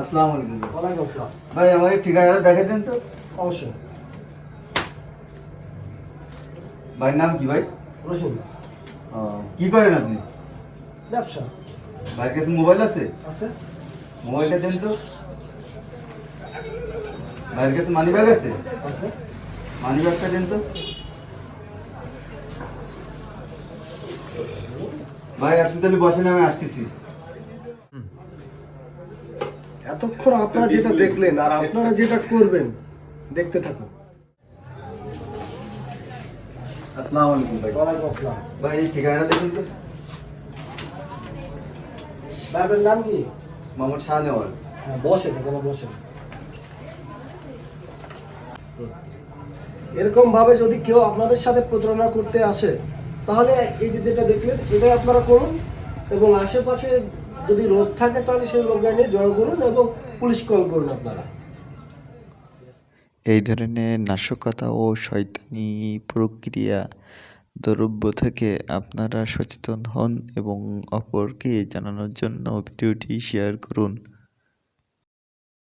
আসসালামু আলাইকুম। ভাই। ওয়ালাইকুম আসসালাম। ভাই আমার ঠিকানাটা দেখে দেন তো। অবশ্যই। ভাইয়ের নাম কি ভাই? রহিম। কি করেন আপনি? ব্যবসা। ভাইয়ের কাছে মোবাইল আছে? আছে। মোবাইলটা দেন তো। ভাইয়ের কাছে মানি ব্যাগ আছে? আছে। মানি ব্যাগটা দেন তো। ভাই আপনি তাহলে বসেন আমি আসতেছি। এতক্ষণ আপনারা যেটা দেখলেন আর আপনারা যেটা করবেন দেখতে থাকুন। আসসালামু আলাইকুম ভাই। ওয়ালাইকুম আসসালাম। ভাই এই ঠিকানাটা দেখুন তো। সাহেবের নাম কি? মোহাম্মদ শাহনেওয়াল হ্যাঁ বসেন এখানে বসেন। এরকম ভাবে যদি কেউ আপনাদের সাথে প্রতারণা করতে আসে তাহলে এই যে যেটা দেখলেন এটাই আপনারা করুন এবং আশেপাশে যদি রোগ থাকে, তাহলে সেই রোগ নিয়ে জড়ো করুন এবং পুলিশ কল করুন আপনারা। এই ধরনের নাশকতা ও শয়তানি প্রক্রিয়া দ্রব্য থেকে আপনারা সচেতন হন এবং অপরকে জানানোর জন্য ভিডিওটি শেয়ার করুন।